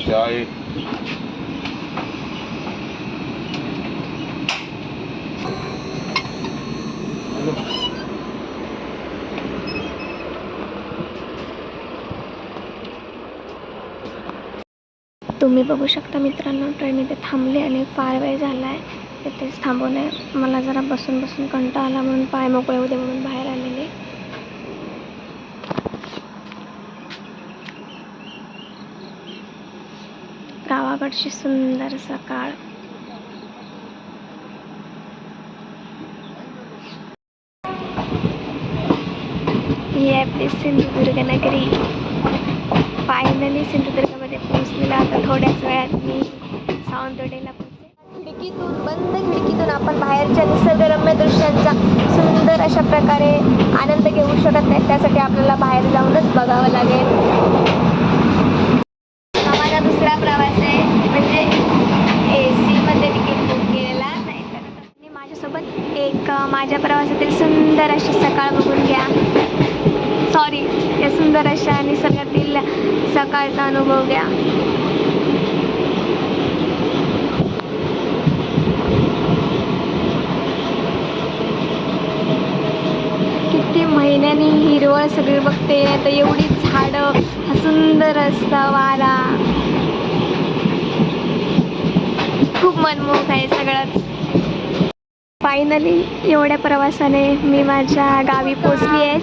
चाय तुम्ही बघू शकता मित्रांनो ट्रेन इथे थांबली आणि फार वेळ झाला आहे इथेच थांबवलं आहे मला जरा बसून बसून कंटाळा आला म्हणून पाय मोकळे होते म्हणून बाहेर आलेले. गावाकडची सुंदर सकाळ. ही आहे सिंधुदुर्ग नगरी फायनली सिंधुदुर्गमध्ये पोहोचलेला आता थोड्याच वेळात मी सावंतवाडीला पोहोचले. खिडकीतून बंद खिडकीतून आपण बाहेरच्या निसर्गरम्य दृश्यांचा सुंदर अशा प्रकारे आनंद घेऊ शकत नाही. त्यासाठी आपल्याला बाहेर जाऊनच बघावं लागेल हा माझा दुसरा प्रवास आहे म्हणजे ए सीमध्ये तिकीट बुक केलेला नाही तर आणि माझ्यासोबत एक अ, माझ्या प्रवासातील सुंदर अशी सकाळ बघून घ्या. सॉरी या सुंदर अशा निसर्गातील सकाळचा अनुभव घ्या. किती महिन्याने हिरवळ सगळी बघते तर एवढी झाडं हा सुंदर असा वारा. खूप मनमोहक आहे सगळंच. फायनली एवढ्या प्रवासाने मी माझ्या गावी पोचली आहे.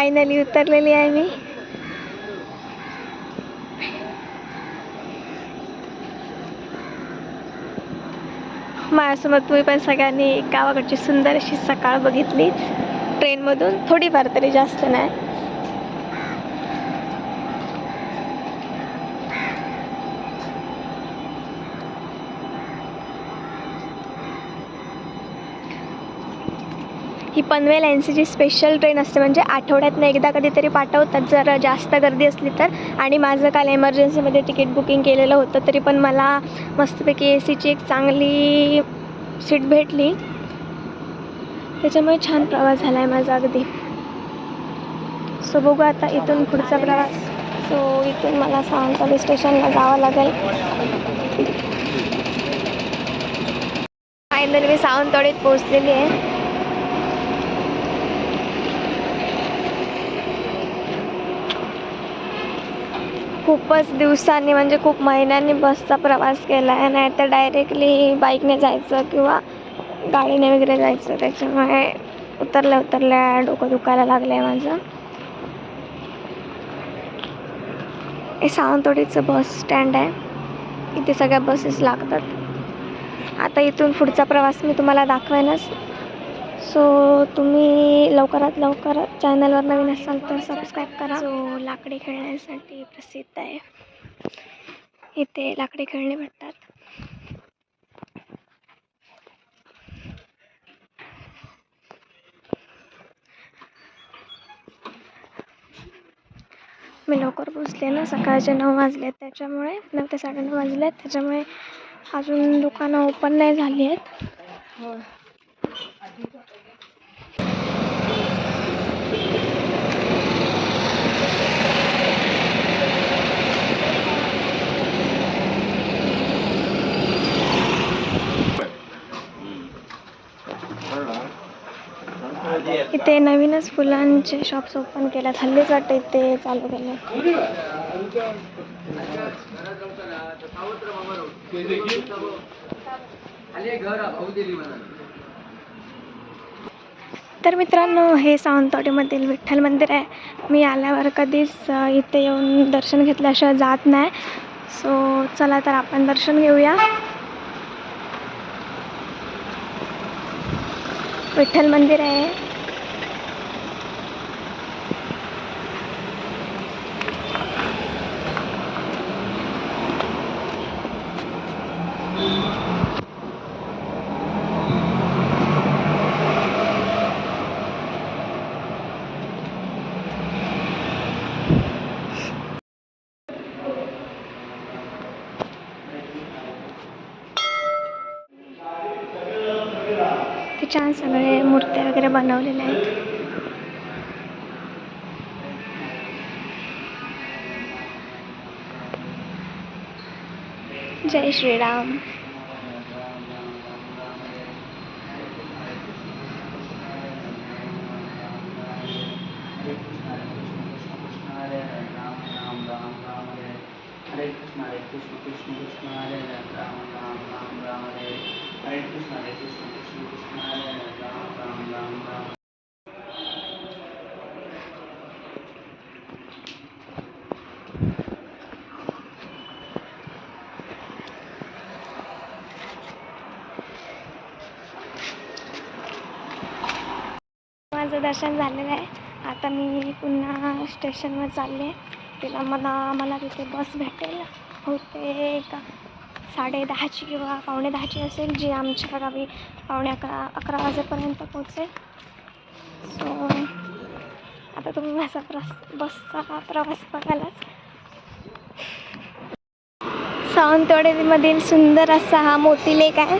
फायनली उतरलेली आहे मी. माझ्यासोबत तुम्ही पण सगळ्यांनी गावाकडची सुंदर अशी सकाळ बघितली ट्रेनमधून थोडीफार तरी जास्त नाही. की पनवेल एन सीची स्पेशल ट्रेन असते. म्हणजे आठवड्यातनं एकदा कधीतरी पाठवतात. जर जास्त गर्दी असली तर. आणि माझं काल एमर्जन्सीमध्ये तिकीट बुकिंग केलेलं होतं तरी पण मला मस्तपैकी ए सीची एक चांगली सीट भेटली. त्याच्यामुळे छान प्रवास झाला आहे माझा अगदी. सो बघू आता इथून पुढचा प्रवास. सो इथून मला सावंतवाडी स्टेशनला जावं लागेल. फायनली मी सावंतवाडीत पोहोचलेली आहे. खूपच दिवसांनी म्हणजे खूप महिन्यांनी बसचा प्रवास केला आहे. नाही तर डायरेक्टली बाईकने जायचं किंवा गाडीने वगैरे जायचं. त्याच्यामुळे उतरल्या उतरल्या डोकं दुखायला लागलं आहे माझं. हे सावंतवाडीचं बस स्टँड आहे. इथे सगळ्या बसेस लागतात. आता इथून पुढचा प्रवास मी तुम्हाला दाखवेनच. सो तुम्ही लवकरात लवकर चॅनलवर नवीन असाल तर सबस्क्राईब करा. सो लाकडी खेळण्यासाठी प्रसिद्ध आहे. इथे लाकडी खेळणी भेटतात मी लवकर पोचले ना सकाळचे नऊ वाजले त्याच्यामुळे नऊ ते साडेनऊ वाजले आहेत त्याच्यामुळे अजून दुकानं ओपन नाही झाली आहेत. इथे नवीनच फुलांचे शॉप्स ओपन केल्यात. हल्लीच वाटतं इथे चालू केलं तर मित्रांनो हे सावंतवाडीमधील विठ्ठल मंदिर आहे. मी आल्यावर कधीच इथे येऊन दर्शन घेतल्याशिवाय जात नाही. सो चला तर आपण दर्शन घेऊया. विठ्ठल मंदिर आहे. छान सगळे मूर्त्या वगैरे बनवलेल्या आहेत. जय श्रीराम. हरे कृष्ण हरे कृष्ण कृष्ण कृष्ण हरे हरे राम राम राम राम हरे हरे कृष्ण हरे कृष्ण. माझं दर्शन झालेलं आहे. आता मी पुन्हा स्टेशनवर चालले. तिला मला मला तिथे बस भेटेल. होते का? साडे दहाची किंवा पावणे दहाची असेल जी आमच्या गावी पावणे अकरा अकरा वाजेपर्यंत पोहोचेल. सो आता तुम्ही माझा प्रस बसचा प्रवास बघालाच सावंतवाडीमधील सुंदर असा हा मोती लेक आहे.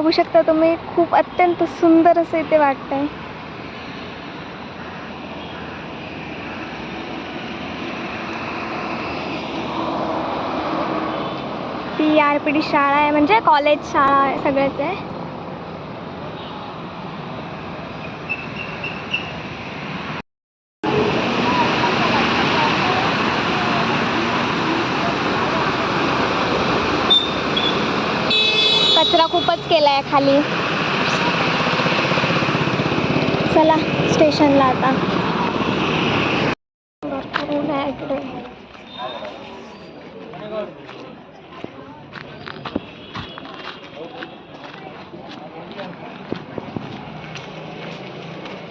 बघू शकता तुम्ही. खूप अत्यंत सुंदर असं इथे वाटतंय. ती आर पी डी शाळा आहे म्हणजे कॉलेज शाळा आहे सगळंच आहे कचरा खूपच केला आहे खाली. चला स्टेशनला आता. भरपूर ऊन आहे इकडे.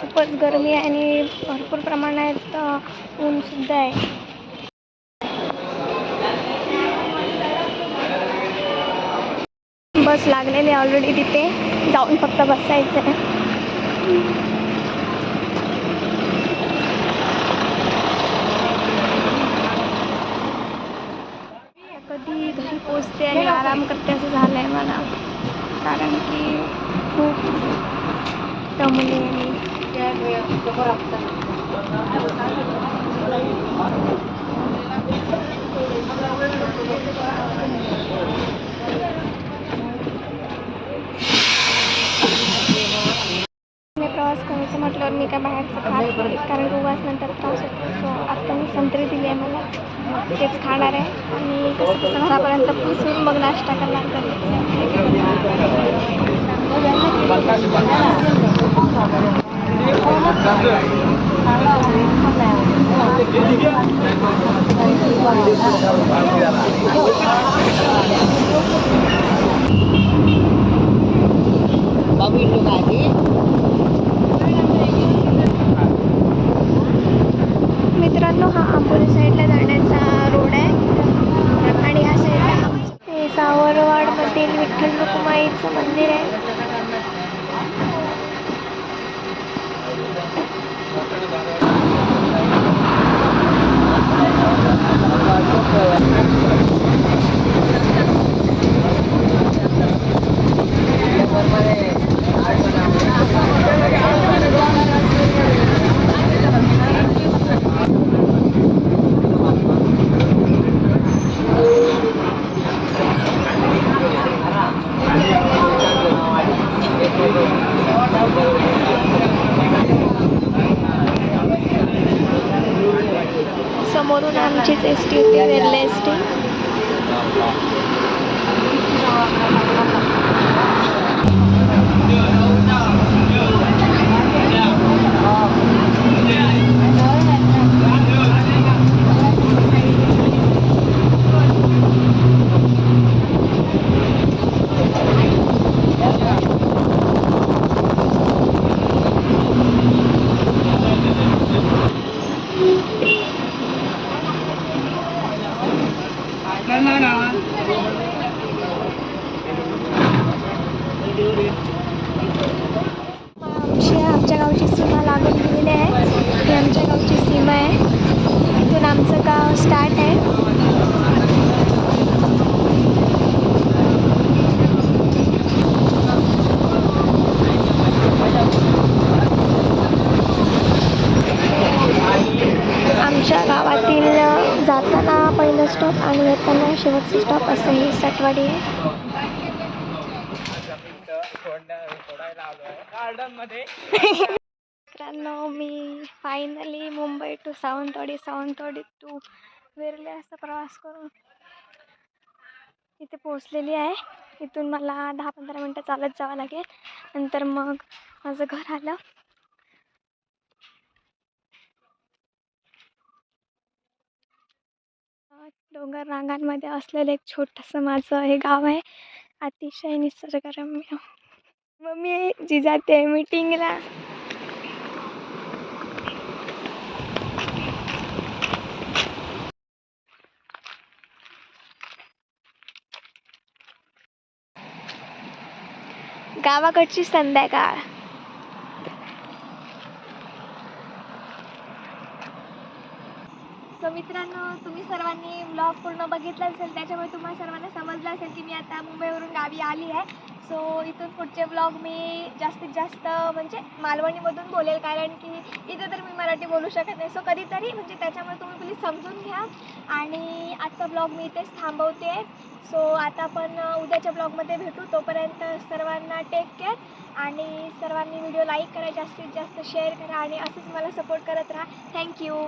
खूपच गरमी आहे आणि भरपूर प्रमाणात ऊनसुद्धा आहे. बस लागलेली आहे ऑलरेडी तिथे. जाऊन फक्त बसायचं आहे कधी घरी पोचते आणि आराम करते असं झालं आहे मला कारण की खूप दमले मी मी प्रवास करायचं म्हटल्यावर मी काय बाहेरचं खात नाही कारण की नंतर त्रास होतो. सो आत्ता मी संत्री दिली आहे मला. तेच खाणार आहे. आणि कसं कसं घरापर्यंत पोचून मग नाश्ता करणार मित्रांनो हा आंबोली साईडला जाण्याचा रोड आहे आणि ह्या साईडला हे सावरवाडमधील विठ्ठल रुक्माईचं मंदिर आहे समोरून आमचीच एस टी होती वेरला एस टी आमची आमच्या गावची सीमा लागून गेलेली आहे ही आमच्या गावची सीमा आहे इथून आमचं गाव स्टार्ट आहे आमच्या गावातील अ, जाताना पहिलं स्टॉप आणि येताना शेवटचं स्टॉप असं सटवाडी आहे. मित्रांनो मी finally Mumbai to Sawantwadi Sawantwadi to Verle असा प्रवास करून इथे पोचलेली आहे. इथून मला दहा पंधरा मिनटं चालत जावं लागेल. नंतर मग माझं घर आलं. डोंगर रांगांमध्ये असलेलं एक छोटंसं माझं हे गाव आहे. अतिशय निसर्गरम्य. मग मी जी जाते मीटिंगला गावाकडची संध्याकाळ. मित्रांनो तुम्ही सर्वांनी ब्लॉग पूर्ण बघितला असेल त्याच्यामुळे तुम्हाला सर्वांना समजलं असेल की मी आता मुंबईवरून गावी आली आहे. सो इथून पुढचे ब्लॉग मी जास्तीत जास्त म्हणजे मालवणीमधून बोलेल कारण की इथं तर मी मराठी बोलू शकत नाही. सो कधीतरी म्हणजे त्याच्यामुळे तुम्ही प्लीज समजून घ्या. आणि आजचा ब्लॉग मी इथेच थांबवते. सो आता आपण उद्याच्या ब्लॉगमध्ये भेटू. तोपर्यंत सर्वांना टेक केअर आणि सर्वांनी व्हिडिओ लाईक करा जास्तीत जास्त शेअर करा आणि असंच मला सपोर्ट करत राहा. थँक्यू